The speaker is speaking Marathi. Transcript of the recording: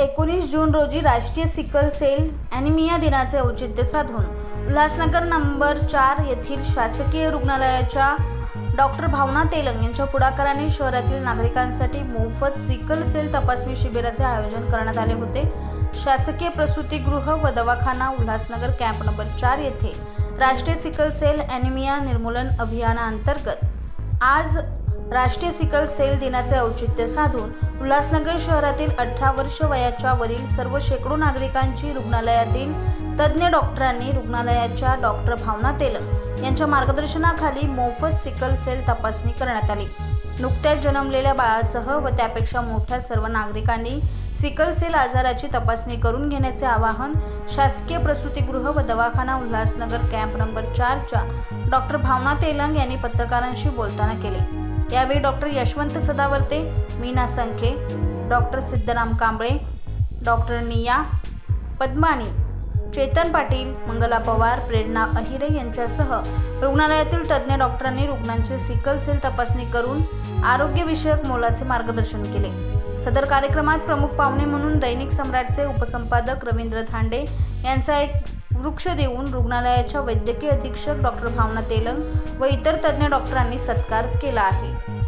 एकोणीस जून रोजी राष्ट्रीय सिकल सेल ॲनिमिया दिनाचे औचित्य साधून उल्हासनगर नंबर चार येथील शासकीय रुग्णालयाच्या डॉक्टर भावना तेलंग यांच्या पुढाकाराने शहरातील नागरिकांसाठी मोफत सिकल सेल तपासणी शिबिराचे आयोजन करण्यात आले होते. शासकीय प्रसूतीगृह व दवाखाना उल्हासनगर कॅम्प नंबर चार येथे राष्ट्रीय सिकल सेल ॲनिमिया निर्मूलन अभियानाअंतर्गत आज राष्ट्रीय सिकल सेल दिनाचे औचित्य साधून उल्हासनगर शहरातील अठरा वर्ष वयाच्या वरील सर्व शेकडो नागरिकांची रुग्णालयातील तज्ज्ञ डॉक्टरांनी रुग्णालयाच्या डॉक्टर भावना तेलंग यांच्या मार्गदर्शनाखाली मोफत सिकल सेल तपासणी करण्यात आली. नुकत्याच जन्मलेल्या बाळासह व त्यापेक्षा मोठ्या सर्व नागरिकांनी सिकल सेल आजाराची तपासणी करून घेण्याचे आवाहन शासकीय प्रसूतीगृह व दवाखाना उल्हासनगर कॅम्प नंबर चारच्या डॉक्टर भावना तेलंग यांनी पत्रकारांशी बोलताना केले. यावेळी doctor Yashwant Sadavarte Meena Sankhe doctor Siddharam Kamble doctor Niya Padmani Chetan Patil Mangala Pawar प्रेरणा अहिरे यांच्यासह रुग्णालयातील तज्ज्ञ डॉक्टरांनी रुग्णांची सिकल सेल तपासणी करून आरोग्यविषयक मोलाचे मार्गदर्शन केले. सदर कार्यक्रमात प्रमुख पाहुणे म्हणून दैनिक सम्राटचे उपसंपादक रवींद्र थांडे यांचा एक वृक्ष देऊन रुग्णालयाच्या वैद्यकीय अधीक्षक डॉक्टर भावना तेलंग व इतर तज्ज्ञ डॉक्टरांनी सत्कार केला आहे.